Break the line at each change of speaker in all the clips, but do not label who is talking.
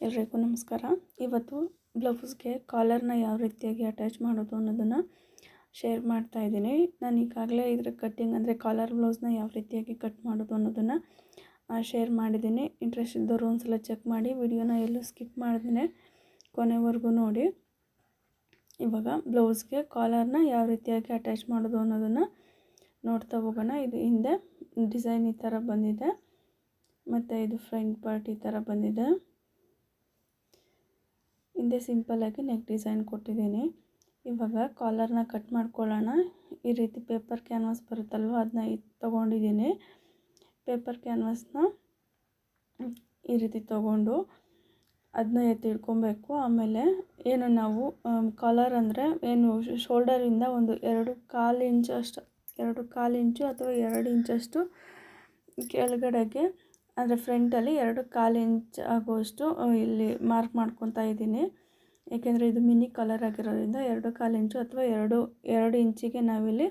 ಎಲ್ರಿಗೂ ನಮಸ್ಕಾರ. ಇವತ್ತು ಬ್ಲೌಸ್ಗೆ ಕಾಲರ್ನ ಯಾವ ರೀತಿಯಾಗಿ ಅಟ್ಯಾಚ್ ಮಾಡೋದು ಅನ್ನೋದನ್ನು ಶೇರ್ ಮಾಡ್ತಾ ಇದ್ದೀನಿ. ನಾನು ಈಗಾಗಲೇ ಇದ್ರ ಕಟ್ಟಿಂಗ್ ಅಂದರೆ ಕಾಲರ್ ಬ್ಲೌಸ್ನ ಯಾವ ರೀತಿಯಾಗಿ ಕಟ್ ಮಾಡೋದು ಅನ್ನೋದನ್ನು ಶೇರ್ ಮಾಡಿದ್ದೀನಿ. ಇಂಟ್ರೆಸ್ಟ್ ಇದ್ದವರು ಒಂದ್ಸಲ ಚೆಕ್ ಮಾಡಿ, ವಿಡಿಯೋನ ಎಲ್ಲೂ ಸ್ಕಿಪ್ ಮಾಡಿದ್ದೀನಿ ಕೊನೆವರೆಗೂ ನೋಡಿ. ಇವಾಗ ಬ್ಲೌಸ್ಗೆ ಕಾಲರ್ನ ಯಾವ ರೀತಿಯಾಗಿ ಅಟ್ಯಾಚ್ ಮಾಡೋದು ಅನ್ನೋದನ್ನು ನೋಡ್ತಾ ಹೋಗೋಣ. ಇದು ಹಿಂದೆ ಡಿಸೈನ್ ಈ ಥರ ಬಂದಿದೆ. ಮತ್ತು ಇದು ಫ್ರಂಟ್ ಪಾರ್ಟ್ ಈ ಥರ ಬಂದಿದೆ. ಹಿಂದೆ ಸಿಂಪಲ್ಲಾಗಿ ನೆಕ್ ಡಿಸೈನ್ ಕೊಟ್ಟಿದ್ದೀನಿ. ಇವಾಗ ಕಾಲರ್ನ ಕಟ್ ಮಾಡ್ಕೊಳ್ಳೋಣ. ಈ ರೀತಿ ಪೇಪರ್ ಕ್ಯಾನ್ವಾಸ್ ಬರುತ್ತಲ್ವ ಅದನ್ನ ತೊಗೊಂಡಿದ್ದೀನಿ. ಪೇಪರ್ ಕ್ಯಾನ್ವಾಸ್ನ ಈ ರೀತಿ ತೊಗೊಂಡು ಅದನ್ನ ಎತ್ತಿ ಇಟ್ಕೊಬೇಕು. ಆಮೇಲೆ ಏನು ನಾವು ಕಾಲರ್ ಅಂದರೆ ಏನು ಶೋಲ್ಡರಿಂದ ಒಂದು ಎರಡು ಕಾಲು ಇಂಚು ಅಷ್ಟು, ಎರಡು ಕಾಲು ಇಂಚು ಅಥವಾ ಎರಡು ಇಂಚಷ್ಟು ಕೆಳಗಡೆಗೆ ಅಂದರೆ ಫ್ರಂಟಲ್ಲಿ ಎರಡು ಕಾಲು ಇಂಚ್ ಆಗುವಷ್ಟು ಇಲ್ಲಿ ಮಾರ್ಕ್ ಮಾಡ್ಕೊತಾ ಇದ್ದೀನಿ. ಏಕೆಂದರೆ ಇದು ಮಿನಿ ಕಲರ್ ಆಗಿರೋದ್ರಿಂದ ಎರಡು ಕಾಲು ಇಂಚು ಅಥವಾ ಎರಡು ಎರಡು ಇಂಚಿಗೆ ನಾವಿಲ್ಲಿ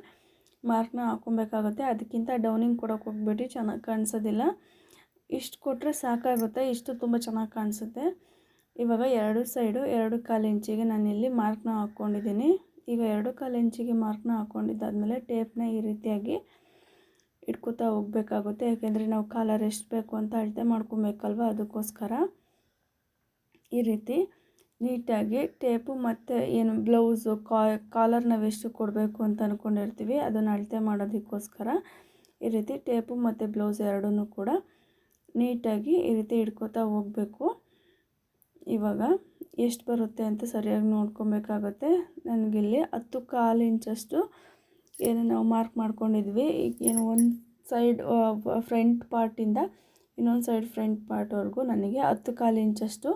ಮಾರ್ಕ್ನ ಹಾಕೊಬೇಕಾಗುತ್ತೆ. ಅದಕ್ಕಿಂತ ಡೌನಿಂಗ್ ಕೊಡೋಕೆ ಹೋಗ್ಬಿಟ್ಟು ಚೆನ್ನಾಗಿ ಕಾಣಿಸೋದಿಲ್ಲ. ಇಷ್ಟು ಕೊಟ್ಟರೆ ಸಾಕಾಗುತ್ತೆ. ಇಷ್ಟು ತುಂಬ ಚೆನ್ನಾಗಿ ಕಾಣಿಸುತ್ತೆ. ಇವಾಗ ಎರಡು ಸೈಡು ಎರಡು ಕಾಲು ಇಂಚಿಗೆ ನಾನಿಲ್ಲಿ ಮಾರ್ಕ್ನ ಹಾಕ್ಕೊಂಡಿದ್ದೀನಿ. ಈಗ ಎರಡು ಕಾಲು ಇಂಚಿಗೆ ಮಾರ್ಕ್ನ ಹಾಕ್ಕೊಂಡಿದ್ದಾದಮೇಲೆ ಟೇಪ್ನ ಈ ರೀತಿಯಾಗಿ ಇಟ್ಕೋತಾ ಹೋಗ್ಬೇಕಾಗುತ್ತೆ. ಯಾಕೆಂದರೆ ನಾವು ಕಾಲರ್ ರೆಸ್ಟ್ ಬೇಕು ಅಂತ ಅಳತೆ ಮಾಡ್ಕೊಬೇಕಲ್ವ ಅದಕ್ಕೋಸ್ಕರ. ಈ ರೀತಿ ನೀಟಾಗಿ ಟೇಪು ಮತ್ತು ಏನು ಬ್ಲೌಸು ಕಾಲರ್ ನಾವು ಎಷ್ಟು ಕೊಡಬೇಕು ಅಂತ ಅಂದ್ಕೊಂಡಿರ್ತೀವಿ ಅದನ್ನು ಅಳತೆ ಮಾಡೋದಕ್ಕೋಸ್ಕರ ಈ ರೀತಿ ಟೇಪು ಮತ್ತು ಬ್ಲೌಸ್ ಎರಡೂ ಕೂಡ ನೀಟಾಗಿ ಈ ರೀತಿ ಹಿಡ್ಕೋತಾ ಹೋಗಬೇಕು. ಇವಾಗ ಎಷ್ಟು ಬರುತ್ತೆ ಅಂತ ಸರಿಯಾಗಿ ನೋಡ್ಕೊಬೇಕಾಗುತ್ತೆ. ನನಗಿಲ್ಲಿ ಹತ್ತು ಕಾಲು ಇಂಚಷ್ಟು ಏನು ನಾವು ಮಾರ್ಕ್ ಮಾಡ್ಕೊಂಡಿದ್ವಿ. ಏನು ಒಂದು ಸೈಡ್ ಫ್ರಂಟ್ ಪಾರ್ಟಿಂದ ಇನ್ನೊಂದು ಸೈಡ್ ಫ್ರಂಟ್ ಪಾರ್ಟ್ವರೆಗೂ ನನಗೆ ಹತ್ತು ಕಾಲು ಇಂಚಷ್ಟು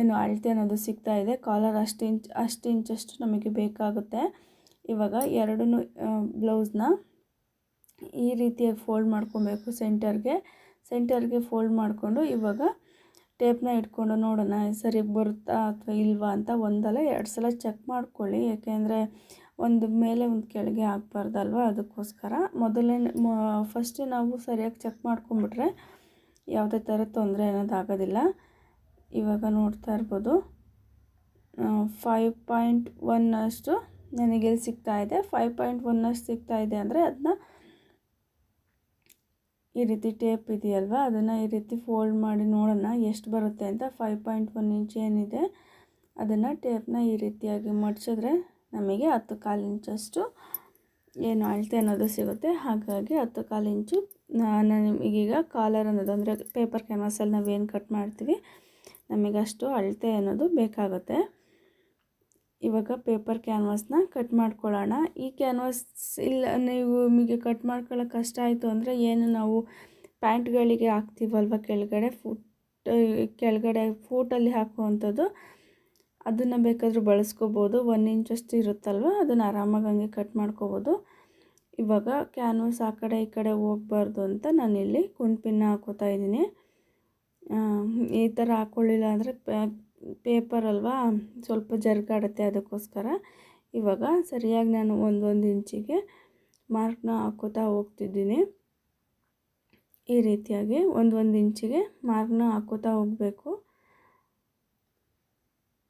ಏನು ಅಳತೆ ಅನ್ನೋದು ಸಿಗ್ತಾ ಇದೆ. ಕಾಲರ್ ಅಷ್ಟು ಇಂಚ್, ಅಷ್ಟು ಇಂಚಷ್ಟು ನಮಗೆ ಬೇಕಾಗುತ್ತೆ. ಇವಾಗ ಎರಡೂ ಬ್ಲೌಸ್ನ ಈ ರೀತಿಯಾಗಿ ಫೋಲ್ಡ್ ಮಾಡ್ಕೊಬೇಕು ಸೆಂಟರ್ಗೆ ಸೆಂಟರ್ಗೆ ಫೋಲ್ಡ್ ಮಾಡಿಕೊಂಡು ಇವಾಗ ಟೇಪ್ನ ಇಟ್ಕೊಂಡು ನೋಡೋಣ ಸರಿಯಾಗಿ ಬರುತ್ತಾ ಅಥವಾ ಇಲ್ವಾ ಅಂತ ಒಂದಲ್ಲ ಎರಡು ಸಲ ಚೆಕ್ ಮಾಡ್ಕೊಳ್ಳಿ. ಯಾಕೆಂದರೆ ಒಂದು ಮೇಲೆ ಒಂದು ಕೆಳಗೆ ಆಗಬಾರ್ದಲ್ವ ಅದಕ್ಕೋಸ್ಕರ ಮೊದಲೇ ಫಸ್ಟ್ ನಾವು ಸರಿಯಾಗಿ ಚೆಕ್ ಮಾಡ್ಕೊಂಬಿಟ್ರೆ ಯಾವುದೇ ಥರ ತೊಂದರೆ ಅನ್ನೋದಾಗೋದಿಲ್ಲ ಇವಾಗ ನೋಡ್ತಾ ಇರ್ಬೋದು. ಫೈವ್ ಪಾಯಿಂಟ್ ಒನ್ ಅಷ್ಟು ನನಗೆ ಸಿಗ್ತಾ ಇದೆ. ಫೈವ್ ಪಾಯಿಂಟ್ ಒನ್ ಅಷ್ಟು ಸಿಗ್ತಾ ಇದೆ ಅಂದರೆ ಅದನ್ನ ಈ ರೀತಿ ಟೇಪ್ ಇದೆಯಲ್ವ? ಅದನ್ನು ಈ ರೀತಿ ಫೋಲ್ಡ್ ಮಾಡಿ ನೋಡೋಣ ಎಷ್ಟು ಬರುತ್ತೆ ಅಂತ. ಫೈವ್ ಪಾಯಿಂಟ್ ಒನ್ ಇಂಚ್ ಏನಿದೆ. ಅದನ್ನು ಟೇಪ್ನ ಈ ರೀತಿಯಾಗಿ ಮಡ್ಚಿದ್ರೆ ನಮಗೆ ಹತ್ತು ಕಾಲು ಇಂಚಷ್ಟು ಏನು ಅಳತೆ ಅನ್ನೋದು ಸಿಗುತ್ತೆ. ಹಾಗಾಗಿ ಹತ್ತು ಕಾಲು ಇಂಚು ನಮಗೀಗ ಕಾಲರ್ ಅನ್ನೋದು ಅಂದರೆ ಪೇಪರ್ ಕ್ಯಾನ್ವಾಸಲ್ಲಿ ನಾವೇನು ಕಟ್ ಮಾಡ್ತೀವಿ ನಮಗಷ್ಟು ಅಳತೆ ಅನ್ನೋದು ಬೇಕಾಗುತ್ತೆ. ಇವಾಗ ಪೇಪರ್ ಕ್ಯಾನ್ವಾಸ್ನ ಕಟ್ ಮಾಡ್ಕೊಳ್ಳೋಣ. ಈ ಕ್ಯಾನ್ವಾಸ್ ಇಲ್ಲ, ನೀವು ನಿಮಗೆ ಕಟ್ ಮಾಡ್ಕೊಳ್ಳೋಕೆ ಕಷ್ಟ ಆಯಿತು ಅಂದರೆ ಏನು ನಾವು ಪ್ಯಾಂಟ್ಗಳಿಗೆ ಹಾಕ್ತೀವಲ್ವ ಕೆಳಗಡೆ ಫುಟ್ ಕೆಳಗಡೆ ಫೂಟಲ್ಲಿ ಹಾಕುವಂಥದ್ದು? ಅದನ್ನು ಬೇಕಾದರೂ ಬಳಸ್ಕೋಬೋದು. ಒನ್ ಇಂಚಷ್ಟು ಇರುತ್ತಲ್ವ? ಅದನ್ನು ಆರಾಮಾಗಿ ಹಂಗೆ ಕಟ್ ಮಾಡ್ಕೋಬೋದು. ಇವಾಗ ಕ್ಯಾನ್ವಸ್ ಆ ಕಡೆ ಈ ಕಡೆ ಹೋಗ್ಬಾರ್ದು ಅಂತ ನಾನಿಲ್ಲಿ ಕುಂಪಿನ ಹಾಕೋತಾ ಇದ್ದೀನಿ. ಈ ಥರ ಹಾಕ್ಕೊಳ್ಳಿಲ್ಲ ಅಂದರೆ ಪೇಪರ್ ಅಲ್ವಾ? ಸ್ವಲ್ಪ ಜರ್ಗಾಡುತ್ತೆ ಅದಕ್ಕೋಸ್ಕರ. ಇವಾಗ ಸರಿಯಾಗಿ ನಾನು ಒಂದೊಂದು ಇಂಚಿಗೆ ಮಾರ್ಕ್ನ ಹಾಕೋತಾ ಹೋಗ್ತಿದ್ದೀನಿ. ಈ ರೀತಿಯಾಗಿ ಒಂದೊಂದು ಇಂಚಿಗೆ ಮಾರ್ಕ್ನ ಹಾಕೋತಾ ಹೋಗಬೇಕು.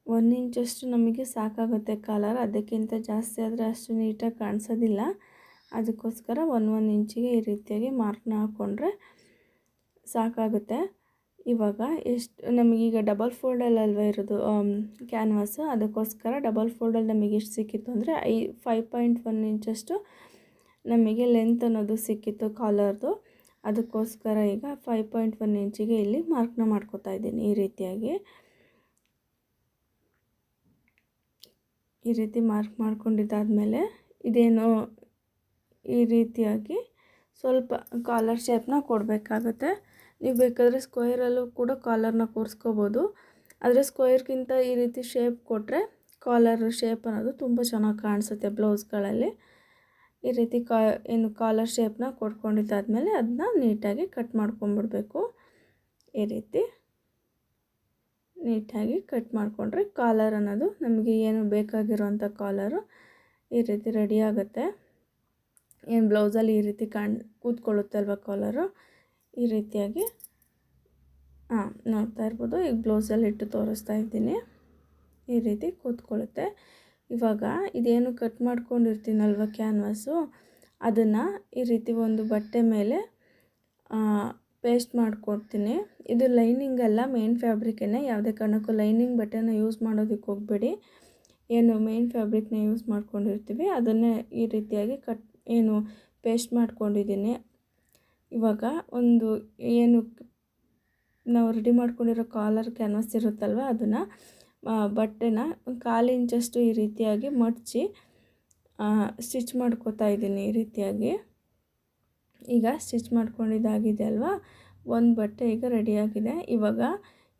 ಒಂದು ಇಂಚಷ್ಟು ನಮಗೆ ಸಾಕಾಗುತ್ತೆ ಕಲರ್ ಅದಕ್ಕಿಂತ ಜಾಸ್ತಿ ಆದರೆ ಅಷ್ಟು ನೀಟಾಗಿ ಕಾಣಿಸೋದಿಲ್ಲ. ಅದಕ್ಕೋಸ್ಕರ ಒನ್ ಒಂದು ಇಂಚಿಗೆ ಈ ರೀತಿಯಾಗಿ ಮಾರ್ಕ್ನ ಹಾಕ್ಕೊಂಡ್ರೆ ಸಾಕಾಗುತ್ತೆ. ಇವಾಗ ಎಷ್ಟು ನಮಗೀಗ ಡಬಲ್ ಫೋಲ್ಡಲ್ಲಿ ಅಲ್ವ ಇರೋದು ಕ್ಯಾನ್ವಾಸ್ ಅದಕ್ಕೋಸ್ಕರ ಡಬಲ್ ಫೋಲ್ಡಲ್ಲಿ ನಮಗೆ ಎಷ್ಟು ಸಿಕ್ಕಿತ್ತು ಅಂದರೆ ಐ ಫೈವ್ ಪಾಯಿಂಟ್ ಒನ್ ಇಂಚಷ್ಟು ನಮಗೆ ಲೆಂತ್ ಅನ್ನೋದು ಸಿಕ್ಕಿತ್ತು ಕಾಲರ್ದು ಅದಕ್ಕೋಸ್ಕರ ಈಗ ಫೈವ್ ಪಾಯಿಂಟ್ ಒನ್ ಇಂಚಿಗೆ ಇಲ್ಲಿ ಮಾರ್ಕ್ನ ಮಾಡ್ಕೋತಾ ಇದ್ದೀನಿ ಈ ರೀತಿಯಾಗಿ. ಈ ರೀತಿ ಮಾರ್ಕ್ ಮಾಡ್ಕೊಂಡಿದ್ದಾದಮೇಲೆ ಇದೇನು ಈ ರೀತಿಯಾಗಿ ಸ್ವಲ್ಪ ಕಾಲರ್ ಶೇಪ್ನ ಕೊಡಬೇಕಾಗುತ್ತೆ. ನೀವು ಬೇಕಾದರೆ ಸ್ಕ್ವೇರಲ್ಲೂ ಕೂಡ ಕಾಲರ್ನ ಕೂರಿಸ್ಕೋಬೋದು. ಆದರೆ ಸ್ಕ್ವೇರ್ಗಿಂತ ಈ ರೀತಿ ಶೇಪ್ ಕೊಟ್ಟರೆ ಕಾಲರ್ ಶೇಪ್ ಅನ್ನೋದು ತುಂಬ ಚೆನ್ನಾಗಿ ಕಾಣಿಸುತ್ತೆ ಬ್ಲೌಸ್ಗಳಲ್ಲಿ. ಈ ರೀತಿ ಕಾ ಏನು ಕಾಲರ್ ಶೇಪ್ನ ಕೊಟ್ಕೊಂಡಿದ್ದಾದಮೇಲೆ ಅದನ್ನ ನೀಟಾಗಿ ಕಟ್ ಮಾಡ್ಕೊಂಬಿಡ್ಬೇಕು. ಈ ರೀತಿ. ನೀಟಾಗಿ ಕಟ್ ಮಾಡಿಕೊಂಡ್ರೆ ಕಾಲರ್ ಅನ್ನೋದು ನಮಗೆ ಏನು ಬೇಕಾಗಿರೋಂಥ ಕಾಲರು ಈ ರೀತಿ ರೆಡಿ ಆಗುತ್ತೆ. ಏನು ಬ್ಲೌಸಲ್ಲಿ ಈ ರೀತಿ ಕಾಣ್ ಕೂತ್ಕೊಳ್ಳುತ್ತೆ ಅಲ್ವ ಕಾಲರು ಈ ರೀತಿಯಾಗಿ. ಹಾಂ ನೋಡ್ತಾ ಇರ್ಬೋದು, ಈಗ ಬ್ಲೌಸಲ್ಲಿ ಇಟ್ಟು ತೋರಿಸ್ತಾ ಇದ್ದೀನಿ. ಈ ರೀತಿ ಕೂತ್ಕೊಳ್ಳುತ್ತೆ. ಇವಾಗ ಇದೇನು ಕಟ್ ಮಾಡ್ಕೊಂಡಿರ್ತೀನಲ್ವ ಕ್ಯಾನ್ವಾಸು ಅದನ್ನು ಈ ರೀತಿ ಒಂದು ಬಟ್ಟೆ ಮೇಲೆ ಪೇಸ್ಟ್ ಮಾಡ್ಕೊಡ್ತೀನಿ. ಇದು ಲೈನಿಂಗ್ ಅಲ್ಲ ಮೇನ್ ಫ್ಯಾಬ್ರಿಕೇ ಯಾವುದೇ ಕಾರಣಕ್ಕೂ ಲೈನಿಂಗ್ ಬಟ್ಟೆನ ಯೂಸ್ ಮಾಡೋದಕ್ಕೆ ಹೋಗಬೇಡಿ. ಏನು ಮೇನ್ ಫ್ಯಾಬ್ರಿಕ್ನ ಯೂಸ್ ಮಾಡ್ಕೊಂಡಿರ್ತೀವಿ. ಅದನ್ನೇ ಈ ರೀತಿಯಾಗಿ ಕಟ್ ಏನು ಪೇಸ್ಟ್ ಮಾಡ್ಕೊಂಡಿದ್ದೀನಿ. ಇವಾಗ ಒಂದು ಏನು ನಾವು ರೆಡಿ ಮಾಡ್ಕೊಂಡಿರೋ ಕಾಲರ್ ಕ್ಯಾನ್ವಾಸ್ ಇರುತ್ತಲ್ವ, ಅದನ್ನು ಬಟ್ಟೆನ ಕಾಲು ಇಂಚಷ್ಟು ಈ ರೀತಿಯಾಗಿ ಮಡಚಿ ಸ್ಟಿಚ್ ಮಾಡ್ಕೋತಾ ಇದ್ದೀನಿ ಈ ರೀತಿಯಾಗಿ. ಈಗ ಸ್ಟಿಚ್ ಮಾಡ್ಕೊಂಡಿದ್ದಾಗಿದೆ ಅಲ್ವಾ? ಒಂದು ಬಟ್ಟೆ ಈಗ ರೆಡಿಯಾಗಿದೆ. ಇವಾಗ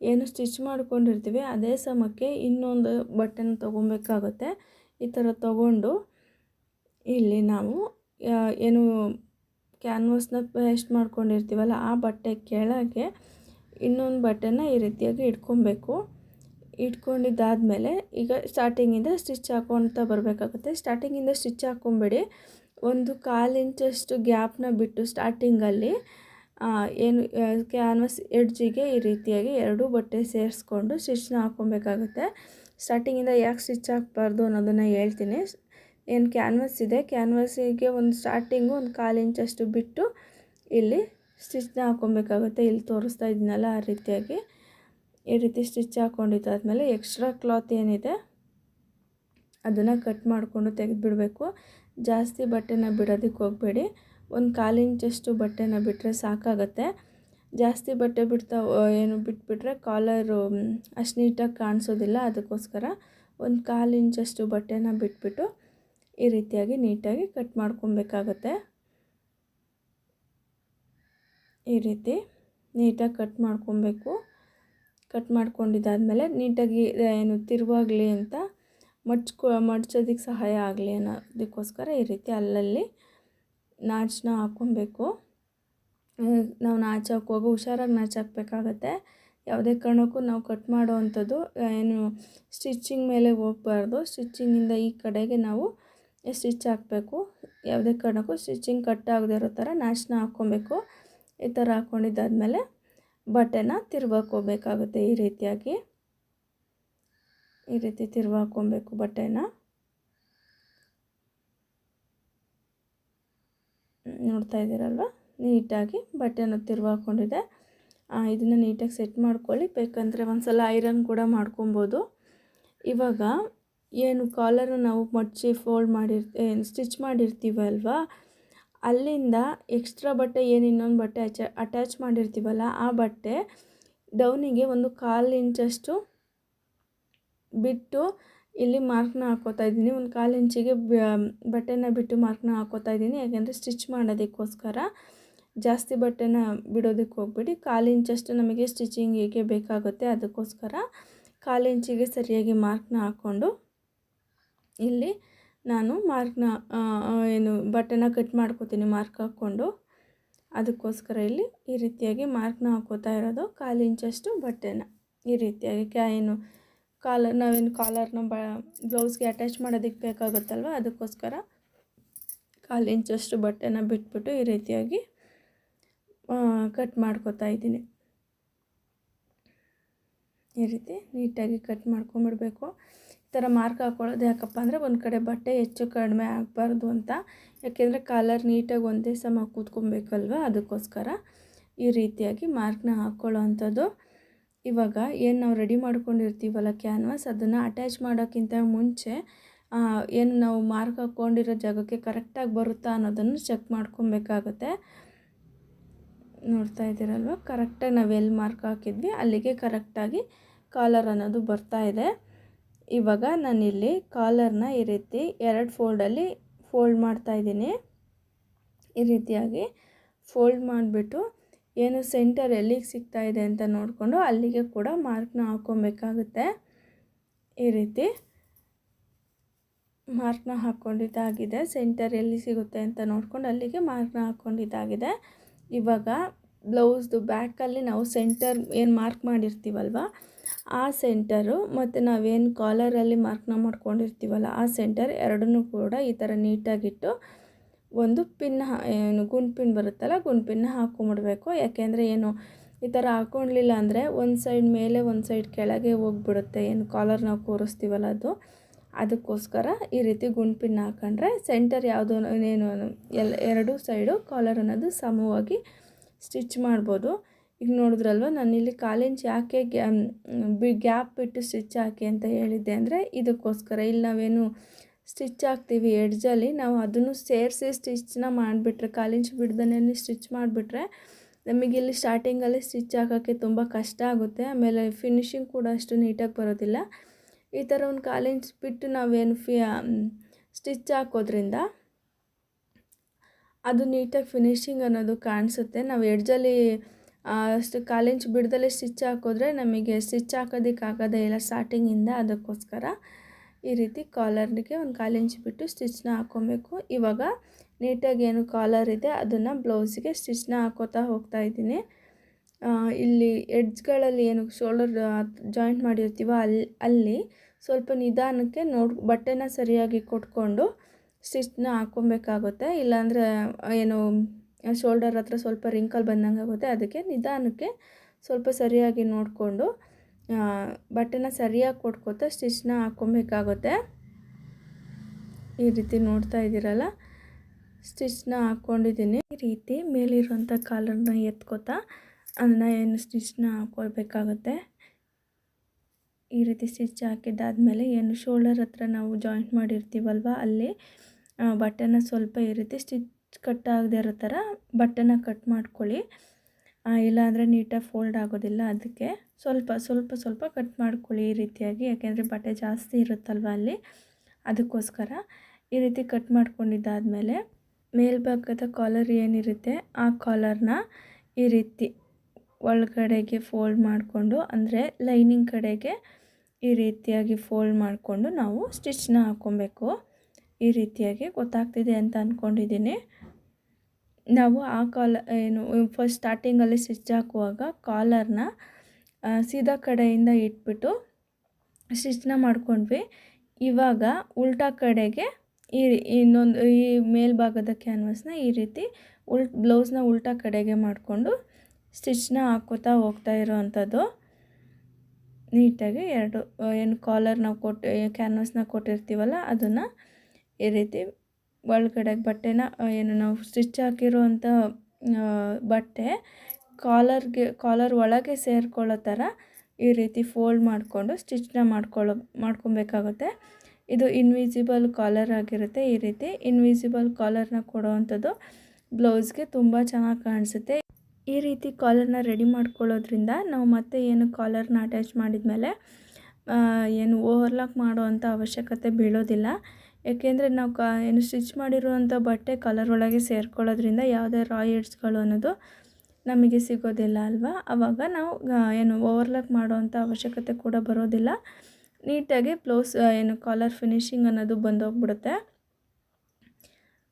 ಏನು ಸ್ಟಿಚ್ ಮಾಡ್ಕೊಂಡಿರ್ತೀವಿ, ಅದೇ ಸಮಕ್ಕೆ ಇನ್ನೊಂದು ಬಟ್ಟೆನ ತೊಗೊಬೇಕಾಗುತ್ತೆ. ಈ ಥರ ತೊಗೊಂಡು ಇಲ್ಲಿ ನಾವು ಏನು ಕ್ಯಾನ್ವಾಸ್ನ ಪೇಸ್ಟ್ ಮಾಡ್ಕೊಂಡಿರ್ತೀವಲ್ಲ, ಆ ಬಟ್ಟೆ ಕೆಳಗೆ ಇನ್ನೊಂದು ಬಟ್ಟೆನ ಈ ರೀತಿಯಾಗಿ ಇಟ್ಕೊಬೇಕು. ಇಟ್ಕೊಂಡಿದ್ದಾದಮೇಲೆ ಈಗ ಸ್ಟಾರ್ಟಿಂಗಿಂದ ಸ್ಟಿಚ್ ಹಾಕ್ಕೊಳ್ತಾ ಬರಬೇಕಾಗುತ್ತೆ. ಸ್ಟಾರ್ಟಿಂಗಿಂದ ಸ್ಟಿಚ್ ಹಾಕ್ಕೊಂಬೇಡಿ ಒಂದು ಕಾಲು ಇಂಚಷ್ಟು ಗ್ಯಾಪ್ನ ಬಿಟ್ಟು ಸ್ಟಾರ್ಟಿಂಗಲ್ಲಿ ಏನು ಕ್ಯಾನ್ವಸ್ ಎಡ್ಜಿಗೆ ಈ ರೀತಿಯಾಗಿ ಎರಡೂ ಬಟ್ಟೆ ಸೇರಿಸ್ಕೊಂಡು ಸ್ಟಿಚ್ನ ಹಾಕ್ಕೊಬೇಕಾಗುತ್ತೆ. ಸ್ಟಾರ್ಟಿಂಗಿಂದ ಯಾಕೆ ಸ್ಟಿಚ್ ಹಾಕ್ಬಾರ್ದು ಅನ್ನೋದನ್ನು ಹೇಳ್ತೀನಿ. ಏನು ಕ್ಯಾನ್ವಸ್ ಇದೆ ಕ್ಯಾನ್ವಸ್ಸಿಗೆ ಒಂದು ಸ್ಟಾರ್ಟಿಂಗು ಒಂದು ಕಾಲು ಇಂಚಷ್ಟು ಬಿಟ್ಟು ಇಲ್ಲಿ ಸ್ಟಿಚ್ನ ಹಾಕ್ಕೊಬೇಕಾಗುತ್ತೆ. ಇಲ್ಲಿ ತೋರಿಸ್ತಾ ಇದ್ದೀನಲ್ಲ ಆ ರೀತಿಯಾಗಿ. ಈ ರೀತಿ ಸ್ಟಿಚ್ ಹಾಕ್ಕೊಂಡಿದ್ದಾದ್ಮೇಲೆ ಎಕ್ಸ್ಟ್ರಾ ಕ್ಲಾತ್ ಏನಿದೆ, ಅದನ್ನು ಕಟ್ ಮಾಡಿಕೊಂಡು ತೆಗೆದುಬಿಡಬೇಕು. ಜಾಸ್ತಿ ಬಟ್ಟೆನ ಬಿಡೋದಕ್ಕೆ ಹೋಗಬೇಡಿ. ಒಂದು ಕಾಲು ಇಂಚಷ್ಟು ಬಟ್ಟೆನ ಬಿಟ್ಟರೆ ಸಾಕಾಗತ್ತೆ. ಜಾಸ್ತಿ ಬಟ್ಟೆ ಬಿಡ್ತಾ ಏನು ಬಿಟ್ಬಿಟ್ರೆ ಕಾಲರು ಅಷ್ಟು ನೀಟಾಗಿ ಕಾಣಿಸೋದಿಲ್ಲ. ಅದಕ್ಕೋಸ್ಕರ ಒಂದು ಕಾಲು ಇಂಚಷ್ಟು ಬಟ್ಟೆನ ಬಿಟ್ಬಿಟ್ಟು ಈ ರೀತಿಯಾಗಿ ನೀಟಾಗಿ ಕಟ್ ಮಾಡ್ಕೊಬೇಕಾಗತ್ತೆ. ಈ ರೀತಿ ನೀಟಾಗಿ ಕಟ್ ಮಾಡ್ಕೊಬೇಕು. ಕಟ್ ಮಾಡ್ಕೊಂಡಿದ್ದಾದಮೇಲೆ ನೀಟಾಗಿ ಏನು ತಿರುವಾಗಲಿ ಅಂತ ಮಡ್ಚ್ಕೊ ಮಡ್ಚೋದಕ್ಕೆ ಸಹಾಯ ಆಗಲಿ ಅನ್ನೋದಕ್ಕೋಸ್ಕರ ಈ ರೀತಿ ಅಲ್ಲಲ್ಲಿ ನಾಚನ್ನ ಹಾಕ್ಕೊಬೇಕು. ನಾವು ನಾಚು ಹಾಕುವಾಗ ಹುಷಾರಾಗಿ ನಾಚು ಯಾವುದೇ ಕಾರಣಕ್ಕೂ ನಾವು ಕಟ್ ಮಾಡೋ ಅಂಥದ್ದು ಏನು ಸ್ಟಿಚ್ಚಿಂಗ್ ಮೇಲೆ ಹೋಗ್ಬಾರ್ದು. ಸ್ಟಿಚ್ಚಿಂಗಿಂದ ಈ ಕಡೆಗೆ ನಾವು ಸ್ಟಿಚ್ ಹಾಕಬೇಕು. ಯಾವುದೇ ಕಾರಣಕ್ಕೂ ಸ್ಟಿಚ್ಚಿಂಗ್ ಕಟ್ ಆಗದೆ ಇರೋ ಥರ ನಾಚನ್ನ ಹಾಕ್ಕೊಬೇಕು. ಈ ಥರ ಹಾಕ್ಕೊಂಡಿದ್ದಾದ್ಮೇಲೆ ಬಟ್ಟೆನ ತಿರ್ಗಾಕೋಬೇಕಾಗುತ್ತೆ ಈ ರೀತಿಯಾಗಿ. ಈ ರೀತಿ ತಿರ್ವಾಕೊಬೇಕು ಬಟ್ಟೆನ. ನೋಡ್ತಾ ಇದ್ದೀರಲ್ವ? ನೀಟಾಗಿ ಬಟ್ಟೆನ ತಿರ್ವಾಕೊಂಡಿದೆ ಇದನ್ನು ನೀಟಾಗಿ ಸೆಟ್ ಮಾಡ್ಕೊಳ್ಳಿ. ಬೇಕಂದರೆ ಒಂದು ಸಲ ಐರನ್ ಕೂಡ ಮಾಡ್ಕೊಬೋದು. ಇವಾಗ ಏನು ಕಾಲರ್ ನಾವು ಮಡಚಿ ಫೋಲ್ಡ್ ಮಾಡಿರ್ತಿ ಸ್ಟಿಚ್ ಮಾಡಿರ್ತೀವಲ್ವ ಅಲ್ಲಿಂದ ಎಕ್ಸ್ಟ್ರಾ ಬಟ್ಟೆ ಏನು ಇನ್ನೊಂದು ಬಟ್ಟೆ ಅಚ ಅಟ್ಯಾಚ್ ಮಾಡಿರ್ತೀವಲ್ಲ, ಆ ಬಟ್ಟೆ ಡೌನಿಗೆ ಒಂದು ಕಾಲು ಇಂಚಷ್ಟು ಬಿಟ್ಟು ಇಲ್ಲಿ ಮಾರ್ಕ್ನ ಹಾಕೋತಾ ಇದ್ದೀನಿ. ಒಂದು ಕಾಲು ಇಂಚಿಗೆ ಬಟ್ಟೆನ ಬಿಟ್ಟು ಮಾರ್ಕ್ನ ಹಾಕೋತಾ ಇದ್ದೀನಿ. ಯಾಕೆಂದರೆ ಸ್ಟಿಚ್ ಮಾಡೋದಕ್ಕೋಸ್ಕರ ಜಾಸ್ತಿ ಬಟ್ಟೆನ ಬಿಡೋದಕ್ಕೆ ಹೋಗ್ಬೇಡಿ. ಕಾಲು ಇಂಚಷ್ಟು ನಮಗೆ ಸ್ಟಿಚಿಂಗಿಗೆ ಬೇಕಾಗುತ್ತೆ ಅದಕ್ಕೋಸ್ಕರ ಕಾಲು ಇಂಚಿಗೆ ಸರಿಯಾಗಿ ಮಾರ್ಕ್ನ ಹಾಕ್ಕೊಂಡು ಇಲ್ಲಿ ನಾನು ಮಾರ್ಕ್ನ ಏನು ಬಟ್ಟೆನ ಕಟ್ ಮಾಡ್ಕೋತೀನಿ ಮಾರ್ಕ್ ಹಾಕ್ಕೊಂಡು. ಅದಕ್ಕೋಸ್ಕರ ಇಲ್ಲಿ ಈ ರೀತಿಯಾಗಿ ಮಾರ್ಕ್ನ ಹಾಕೋತಾ ಇರೋದು. ಕಾಲು ಇಂಚಷ್ಟು ಬಟ್ಟೆನ ಈ ರೀತಿಯಾಗಿ ಕ್ಯಾ, ಏನು ಕಾಲರ್, ನಾವೇನು ಕಾಲರ್ನ ಬ, ಬ್ಲೌಸ್ಗೆ ಅಟ್ಯಾಚ್ ಮಾಡೋದಕ್ಕೆ ಬೇಕಾಗುತ್ತಲ್ವ? ಅದಕ್ಕೋಸ್ಕರ ಕಾಲು ಇಂಚಷ್ಟು ಬಟ್ಟೆನ ಬಿಟ್ಬಿಟ್ಟು ಈ ರೀತಿಯಾಗಿ ಕಟ್ ಮಾಡ್ಕೋತಾ ಇದ್ದೀನಿ. ಈ ರೀತಿ ನೀಟಾಗಿ ಕಟ್ ಮಾಡ್ಕೊಂಬಿಡಬೇಕು. ಈ ಥರ ಮಾರ್ಕ್ ಹಾಕ್ಕೊಳ್ಳೋದು ಯಾಕಪ್ಪ ಅಂದರೆ ಒಂದು ಕಡೆ ಬಟ್ಟೆ ಹೆಚ್ಚು ಕಡಿಮೆ ಆಗಬಾರ್ದು ಅಂತ. ಯಾಕೆಂದರೆ ಕಾಲರ್ ನೀಟಾಗಿ ಒಂದೇ ಸಮ ಕೂತ್ಕೊಬೇಕಲ್ವ? ಅದಕ್ಕೋಸ್ಕರ ಈ ರೀತಿಯಾಗಿ ಮಾರ್ಕ್ನ ಹಾಕ್ಕೊಳ್ಳೋ ಅಂಥದ್ದು. ಇವಾಗ ಏನು ನಾವು ರೆಡಿ ಮಾಡ್ಕೊಂಡಿರ್ತೀವಲ್ಲ ಕ್ಯಾನ್ವಾಸ್ ಅದನ್ನು ಅಟ್ಯಾಚ್ ಮಾಡೋಕ್ಕಿಂತ ಮುಂಚೆ ಏನು ನಾವು ಮಾರ್ಕ್ ಹಾಕ್ಕೊಂಡಿರೋ ಜಾಗಕ್ಕೆ ಕರೆಕ್ಟಾಗಿ ಬರುತ್ತಾ ಅನ್ನೋದನ್ನು ಚೆಕ್ ಮಾಡ್ಕೊಬೇಕಾಗುತ್ತೆ. ನೋಡ್ತಾ ಇದ್ದೀರಲ್ವ? ಕರೆಕ್ಟಾಗಿ ನಾವು ಎಲ್ಲಿ ಮಾರ್ಕ್ ಹಾಕಿದ್ವಿ, ಅಲ್ಲಿಗೆ ಕರೆಕ್ಟಾಗಿ ಕಾಲರ್ ಅನ್ನೋದು ಬರ್ತಾ ಇದೆ. ಇವಾಗ ನಾನಿಲ್ಲಿ ಕಾಲರ್ನ ಈ ರೀತಿ ಎರಡು ಫೋಲ್ಡಲ್ಲಿ ಫೋಲ್ಡ್ ಮಾಡ್ತಾ ಇದ್ದೀನಿ. ಈ ರೀತಿಯಾಗಿ ಫೋಲ್ಡ್ ಮಾಡಿಬಿಟ್ಟು ಏನು ಸೆಂಟರ್ ಎಲ್ಲಿಗೆ ಸಿಗ್ತಾ ಇದೆ ಅಂತ ನೋಡಿಕೊಂಡು ಅಲ್ಲಿಗೆ ಕೂಡ ಮಾರ್ಕ್ನ ಹಾಕ್ಕೊಬೇಕಾಗುತ್ತೆ ಈ ರೀತಿ ಮಾರ್ಕ್ನ ಹಾಕ್ಕೊಂಡಿದ್ದಾಗಿದೆ. ಸೆಂಟರ್ ಎಲ್ಲಿ ಸಿಗುತ್ತೆ ಅಂತ ನೋಡ್ಕೊಂಡು ಅಲ್ಲಿಗೆ ಮಾರ್ಕ್ನ ಹಾಕ್ಕೊಂಡಿದ್ದಾಗಿದೆ. ಇವಾಗ ಬ್ಲೌಸ್ದು ಬ್ಯಾಕಲ್ಲಿ ನಾವು ಸೆಂಟರ್ ಏನು ಮಾರ್ಕ್ ಮಾಡಿರ್ತೀವಲ್ವ? ಆ ಸೆಂಟರು ಮತ್ತು ನಾವೇನು ಕಾಲರಲ್ಲಿ ಮಾರ್ಕ್ನ ಮಾಡ್ಕೊಂಡಿರ್ತೀವಲ್ಲ ಆ ಸೆಂಟರ್ ಎರಡನ್ನೂ ಕೂಡ ಈ ಥರ ನೀಟಾಗಿಟ್ಟು ಒಂದು ಪಿನ್ ಏನು ಗುಂಡು ಪಿನ್ ಬರುತ್ತಲ್ಲ, ಗುಂಡು ಪಿನ್ನ ಹಾಕ್ಕೊಂಬಿಡ್ಬೇಕು ಯಾಕೆಂದರೆ ಏನು, ಈ ಥರ ಹಾಕೊಂಡ್ಲಿಲ್ಲ ಅಂದರೆ ಒಂದು ಸೈಡ್ ಮೇಲೆ ಒಂದು ಸೈಡ್ ಕೆಳಗೆ ಹೋಗ್ಬಿಡುತ್ತೆ. ಏನು ಕಾಲರ್ ನಾವು ಕೂರಿಸ್ತೀವಲ್ಲ ಅದು. ಅದಕ್ಕೋಸ್ಕರ ಈ ರೀತಿ ಗುಂಡ್ಪಿನ್ ಹಾಕೊಂಡ್ರೆ ಸೆಂಟರ್ ಯಾವುದು ಏನು ಎಲ್ಲ ಎರಡು ಸೈಡು ಕಾಲರ್ ಅನ್ನೋದು ಸಮವಾಗಿ ಸ್ಟಿಚ್ ಮಾಡ್ಬೋದು. ಈಗ ನೋಡಿದ್ರಲ್ವ ನಾನಿಲ್ಲಿ ಕಾಲಿಂಚ್ ಯಾಕೆ ಗ್ಯಾಪ್ ಬಿಟ್ಟು ಸ್ಟಿಚ್ ಹಾಕಿ ಅಂತ ಹೇಳಿದ್ದೆ ಅಂದರೆ ಇದಕ್ಕೋಸ್ಕರ. ಇಲ್ಲಿ ನಾವೇನು ಸ್ಟಿಚ್ ಹಾಕ್ತೀವಿ ಎಡ್ಜಲ್ಲಿ. ನಾವು ಅದನ್ನು ಸೇರಿಸಿ ಸ್ಟಿಚ್ನ ಮಾಡಿಬಿಟ್ರೆ, ಕಾಲಿಂಚು ಬಿಡ್ದನೇ ಸ್ಟಿಚ್ ಮಾಡಿಬಿಟ್ರೆ ನಮಗೆ ಇಲ್ಲಿ ಸ್ಟಾರ್ಟಿಂಗಲ್ಲಿ ಸ್ಟಿಚ್ ಹಾಕೋಕ್ಕೆ ತುಂಬ ಕಷ್ಟ ಆಗುತ್ತೆ. ಆಮೇಲೆ ಫಿನಿಶಿಂಗ್ ಕೂಡ ಅಷ್ಟು ನೀಟಾಗಿ ಬರೋದಿಲ್ಲ. ಈ ಥರ ಒಂದು ಕಾಲಿಂಚ್ ಬಿಟ್ಟು ನಾವೇನು ಫಿ ಸ್ಟಿಚ್ ಹಾಕೋದ್ರಿಂದ ಅದು ನೀಟಾಗಿ ಫಿನಿಶಿಂಗ್ ಅನ್ನೋದು ಕಾಣಿಸುತ್ತೆ. ನಾವು ಎಡ್ಜಲ್ಲಿ ಅಷ್ಟು ಕಾಲಿಂಚ್ ಬಿಡ್ದಲ್ಲೇ ಸ್ಟಿಚ್ ಹಾಕೋದ್ರೆ ನಮಗೆ ಸ್ಟಿಚ್ ಹಾಕೋದಕ್ಕೆ ಆಗೋದೇ ಇಲ್ಲ ಸ್ಟಾರ್ಟಿಂಗಿಂದ ಅದಕ್ಕೋಸ್ಕರ. ಈ ರೀತಿ ಕಾಲರ್ಗೆ ಒಂದು ಕಾಲಿಂಚ್ ಬಿಟ್ಟು ಸ್ಟಿಚ್ನ ಹಾಕ್ಕೊಬೇಕು ಇವಾಗ ನೀಟಾಗಿ ಏನು ಕಾಲರ್ ಇದೆ ಅದನ್ನು ಬ್ಲೌಸಿಗೆ ಸ್ಟಿಚ್ನ ಹಾಕೋತಾ ಹೋಗ್ತಾ ಇದ್ದೀನಿ. ಇಲ್ಲಿ ಎಡ್ಜ್ಗಳಲ್ಲಿ ಏನು ಶೋಲ್ಡರ್ ಜಾಯಿಂಟ್ ಮಾಡಿರ್ತೀವೋ ಅಲ್ಲಿ ಅಲ್ಲಿ ಸ್ವಲ್ಪ ನಿಧಾನಕ್ಕೆ ನೋಡ್, ಬಟ್ಟೆನ ಸರಿಯಾಗಿ ಕೊಟ್ಕೊಂಡು ಸ್ಟಿಚ್ನ ಹಾಕ್ಕೊಬೇಕಾಗುತ್ತೆ ಇಲ್ಲಾಂದರೆ ಏನು ಶೋಲ್ಡರ್ ಹತ್ರ ಸ್ವಲ್ಪ ರಿಂಕಲ್ ಬಂದಂಗೆ ಆಗುತ್ತೆ ಅದಕ್ಕೆ ನಿಧಾನಕ್ಕೆ ಸ್ವಲ್ಪ ಸರಿಯಾಗಿ ನೋಡಿಕೊಂಡು ಬಟ್ಟೆನ ಸರಿಯಾಗಿ ಕೊಟ್ಕೋತ ಸ್ಟಿಚ್ನ ಹಾಕ್ಕೊಬೇಕಾಗುತ್ತೆ. ಈ ರೀತಿ ನೋಡ್ತಾ ಇದ್ದೀರಲ್ಲ? ಸ್ಟಿಚ್ನ ಹಾಕ್ಕೊಂಡಿದ್ದೀನಿ. ಈ ರೀತಿ ಮೇಲಿರುವಂಥ ಕಾಲರ್ನ ಎತ್ಕೋತಾ ಅದನ್ನ ಏನು ಸ್ಟಿಚ್ನ ಹಾಕ್ಕೊಳ್ಬೇಕಾಗುತ್ತೆ. ಈ ರೀತಿ ಸ್ಟಿಚ್ ಹಾಕಿದ್ದಾದಮೇಲೆ ಏನು ಶೋಲ್ಡರ್ ಹತ್ರ ನಾವು ಜಾಯಿಂಟ್ ಮಾಡಿರ್ತೀವಲ್ವ, ಅಲ್ಲಿ ಬಟ್ಟೆನ ಸ್ವಲ್ಪ ಈ ರೀತಿ ಸ್ಟಿಚ್ ಕಟ್ ಆಗದೆ ಇರೋ ಥರ ಬಟ್ಟೆನ ಕಟ್ ಮಾಡ್ಕೊಳ್ಳಿ. ಇಲ್ಲಾಂದರೆ ನೀಟಾಗಿ ಫೋಲ್ಡ್ ಆಗೋದಿಲ್ಲ ಅದಕ್ಕೆ ಸ್ವಲ್ಪ ಸ್ವಲ್ಪ ಸ್ವಲ್ಪ ಕಟ್ ಮಾಡ್ಕೊಳ್ಳಿ ಈ ರೀತಿಯಾಗಿ. ಯಾಕೆಂದರೆ ಬಟ್ಟೆ ಜಾಸ್ತಿ ಇರುತ್ತಲ್ವ ಅಲ್ಲಿ? ಅದಕ್ಕೋಸ್ಕರ ಈ ರೀತಿ ಕಟ್ ಮಾಡ್ಕೊಂಡಿದ್ದಾದಮೇಲೆ ಮೇಲ್ಭಾಗದ ಕಾಲರ್ ಏನಿರುತ್ತೆ ಆ ಕಾಲರ್ನ ಈ ರೀತಿ ಒಳಗಡೆಗೆ ಫೋಲ್ಡ್ ಮಾಡಿಕೊಂಡು, ಅಂದರೆ ಲೈನಿಂಗ್ ಕಡೆಗೆ ಈ ರೀತಿಯಾಗಿ ಫೋಲ್ಡ್ ಮಾಡಿಕೊಂಡು ನಾವು ಸ್ಟಿಚ್ನ ಹಾಕ್ಕೊಬೇಕು. ಈ ರೀತಿಯಾಗಿ ಗೊತ್ತಾಗ್ತಿದೆ ಅಂತ ಅಂದ್ಕೊಂಡಿದ್ದೀನಿ ನಾವು ಆ ಕಾಲ, ಏನು ಫಸ್ಟ್ ಸ್ಟಾರ್ಟಿಂಗಲ್ಲಿ ಸ್ಟಿಚ್ ಹಾಕುವಾಗ ಕಾಲರ್ನ ಸೀದಾ ಕಡೆಯಿಂದ ಇಟ್ಬಿಟ್ಟು ಸ್ಟಿಚ್ನ ಮಾಡ್ಕೊಂಡ್ವಿ. ಇವಾಗ ಉಲ್ಟಾ ಕಡೆಗೆ ಈ ಇನ್ನೊಂದು, ಈ ಮೇಲ್ಭಾಗದ ಕ್ಯಾನ್ವಸ್ನ ಈ ರೀತಿ ಉಲ್ ಬ್ಲೌಸ್ನ ಉಲ್ಟಾ ಕಡೆಗೆ ಮಾಡಿಕೊಂಡು ಸ್ಟಿಚ್ನ ಹಾಕೋತಾ ಹೋಗ್ತಾ ಇರೋವಂಥದ್ದು. ನೀಟಾಗಿ ಎರಡು, ಏನು ಕಾಲರ್ ನಾವು ಕೊಟ್ಟು ಕ್ಯಾನ್ವಸ್ನ ಕೊಟ್ಟಿರ್ತೀವಲ್ಲ, ಅದನ್ನು ಈ ರೀತಿ ಒಳಗಡೆ ಬಟ್ಟೆನ ಏನು ನಾವು ಸ್ಟಿಚ್ ಹಾಕಿರುವಂಥ ಬಟ್ಟೆ ಕಾಲರ್ಗೆ, ಕಾಲರ್ ಒಳಗೆ ಸೇರಿಕೊಳ್ಳೋ ಥರ ಈ ರೀತಿ ಫೋಲ್ಡ್ ಮಾಡಿಕೊಂಡು ಸ್ಟಿಚ್ನ ಮಾಡ್ಕೊಳ್ಳೋ, ಮಾಡ್ಕೊಬೇಕಾಗುತ್ತೆ. ಇದು ಇನ್ವಿಸಿಬಲ್ ಕಾಲರ್ ಆಗಿರುತ್ತೆ ಈ ರೀತಿ. ಇನ್ವಿಸಿಬಲ್ ಕಾಲರ್ನ ಕೊಡೋವಂಥದ್ದು ಬ್ಲೌಸ್ಗೆ ತುಂಬ ಚೆನ್ನಾಗಿ ಕಾಣಿಸುತ್ತೆ. ಈ ರೀತಿ ಕಾಲರ್ನ ರೆಡಿ ಮಾಡ್ಕೊಳ್ಳೋದ್ರಿಂದ ನಾವು ಮತ್ತೆ ಏನು ಕಾಲರ್ನ ಅಟ್ಯಾಚ್ ಮಾಡಿದ ಮೇಲೆ ಏನು ಓವರ್ಲಾಕ್ ಮಾಡುವಂಥ ಅವಶ್ಯಕತೆ ಬೀಳೋದಿಲ್ಲ. ಏಕೆಂದರೆ ನಾವು ಕ, ಏನು ಸ್ಟಿಚ್ ಮಾಡಿರುವಂಥ ಬಟ್ಟೆ ಕಲರ್ ಒಳಗೆ ಸೇರ್ಕೊಳ್ಳೋದ್ರಿಂದ ಯಾವುದೇ ರಾಯಿಡ್ಸ್ಗಳು ಅನ್ನೋದು ನಮಗೆ ಸಿಗೋದಿಲ್ಲ ಅಲ್ವಾ? ಆವಾಗ ನಾವು ಏನು ಓವರ್ಲಾಕ್ ಮಾಡುವಂಥ ಅವಶ್ಯಕತೆ ಕೂಡ ಬರೋದಿಲ್ಲ. ನೀಟಾಗಿ ಬ್ಲೌಸ್ ಏನು ಕಾಲರ್ ಫಿನಿಶಿಂಗ್ ಅನ್ನೋದು ಬಂದೋಗ್ಬಿಡುತ್ತೆ.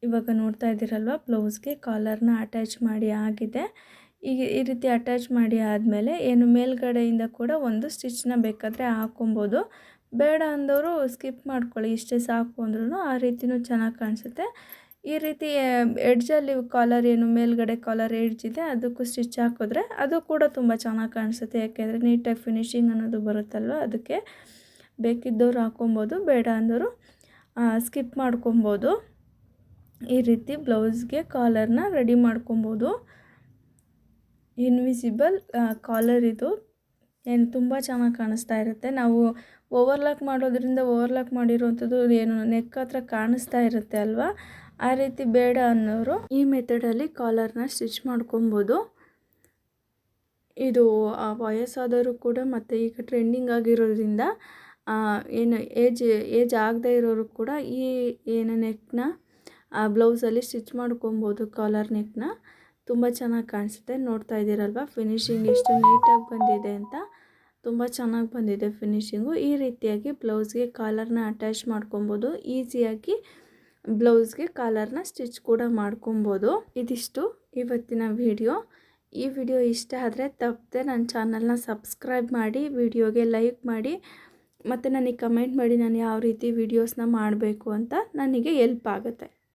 ಇವಾಗ ನೋಡ್ತಾ ಇದ್ದೀರಲ್ವ ಬ್ಲೌಸ್ಗೆ ಕಾಲರ್ನ ಅಟ್ಯಾಚ್ ಮಾಡಿ ಆಗಿದೆ. ಈಗ ಈ ರೀತಿ ಅಟ್ಯಾಚ್ ಮಾಡಿ ಆದಮೇಲೆ ಏನು ಮೇಲ್ಗಡೆಯಿಂದ ಕೂಡ ಒಂದು ಸ್ಟಿಚ್ನ ಬೇಕಾದರೆ ಹಾಕ್ಕೊಬೋದು. ಬೇಡ ಅಂದವರು ಸ್ಕಿಪ್ ಮಾಡ್ಕೊಳ್ಳಿ, ಇಷ್ಟೇ ಸಾಕು ಅಂದ್ರೂ ಆ ರೀತಿಯೂ ಚೆನ್ನಾಗಿ ಕಾಣಿಸುತ್ತೆ. ಈ ರೀತಿ ಎಡ್ಜಲ್ಲಿ ಕಾಲರ್ ಏನು ಮೇಲ್ಗಡೆ ಕಾಲರ್ ಎಡ್ಜ್ ಇದೆ, ಅದಕ್ಕೂ ಸ್ಟಿಚ್ ಹಾಕಿದ್ರೆ ಅದು ಕೂಡ ತುಂಬ ಚೆನ್ನಾಗಿ ಕಾಣಿಸುತ್ತೆ. ಯಾಕೆಂದರೆ ನೀಟಾಗಿ ಫಿನಿಶಿಂಗ್ ಅನ್ನೋದು ಬರುತ್ತಲ್ವ, ಅದಕ್ಕೆ ಬೇಕಿದ್ದವ್ರು ಹಾಕ್ಕೊಬೋದು, ಬೇಡ ಅಂದವರು ಸ್ಕಿಪ್ ಮಾಡ್ಕೊಬೋದು. ಈ ರೀತಿ ಬ್ಲೌಸ್ಗೆ ಕಾಲರ್ನ ರೆಡಿ ಮಾಡ್ಕೊಬೋದು. ಇನ್ವಿಸಿಬಲ್ ಕಾಲರ್ ಇದು ಏನು ತುಂಬ ಚೆನ್ನಾಗಿ ಕಾಣಿಸ್ತಾ ಇರುತ್ತೆ. ನಾವು ಓವರ್ಲಾಕ್ ಮಾಡೋದ್ರಿಂದ ಓವರ್ಲಾಕ್ ಮಾಡಿರುವಂಥದ್ದು ಏನು ನೆಕ್ ಹತ್ರ ಕಾಣಿಸ್ತಾ ಇರುತ್ತೆ ಅಲ್ವಾ? ಆ ರೀತಿ ಬೇಡ ಅನ್ನೋರು ಈ ಮೆಥಡಲ್ಲಿ ಕಾಲರ್ನ ಸ್ಟಿಚ್ ಮಾಡ್ಕೊಬೋದು. ಇದು ವಯಸ್ಸಾದವರು ಕೂಡ ಮತ್ತು ಈಗ ಟ್ರೆಂಡಿಂಗ್ ಆಗಿರೋದ್ರಿಂದ ಏನು ಏಜ್ ಏಜ್ ಆಗದೇ ಇರೋರು ಕೂಡ ಈ ಏನು ನೆಕ್ನ ಬ್ಲೌಸಲ್ಲಿ ಸ್ಟಿಚ್ ಮಾಡ್ಕೊಬೋದು ಕಾಲರ್ ನೆಕ್ನ. ತುಂಬ ಚೆನ್ನಾಗಿ ಕಾಣಿಸುತ್ತೆ. ನೋಡ್ತಾ ಇದ್ದೀರಲ್ವ? ಫಿನಿಶಿಂಗ್ ಎಷ್ಟು ನೀಟಾಗಿ ಬಂದಿದೆ ಅಂತ. ತುಂಬ ಚೆನ್ನಾಗಿ ಬಂದಿದೆ ಫಿನಿಶಿಂಗು ಈ ರೀತಿಯಾಗಿ ಬ್ಲೌಸ್ಗೆ ಕಾಲರ್ನ ಅಟ್ಯಾಚ್ ಮಾಡ್ಕೊಬೋದು. ಈಸಿಯಾಗಿ ಬ್ಲೌಸ್ಗೆ ಕಾಲರ್ನ ಸ್ಟಿಚ್ ಕೂಡ ಮಾಡ್ಕೊಬೋದು. ಇದಿಷ್ಟು ಇವತ್ತಿನ ವಿಡಿಯೋ ಈ ವಿಡಿಯೋ ಇಷ್ಟ ಆದರೆ ತಪ್ಪದೆ ನನ್ನ ಚಾನಲ್ನ ಸಬ್ಸ್ಕ್ರೈಬ್ ಮಾಡಿ ವಿಡಿಯೋಗೆ ಲೈಕ್ ಮಾಡಿ, ಮತ್ತು ನನಗೆ ಕಮೆಂಟ್ ಮಾಡಿ ನಾನು ಯಾವ ರೀತಿ ವಿಡಿಯೋಸ್ನ ಮಾಡಬೇಕು ಅಂತ ನನಗೆ ಎಲ್ಪ್ ಆಗುತ್ತೆ.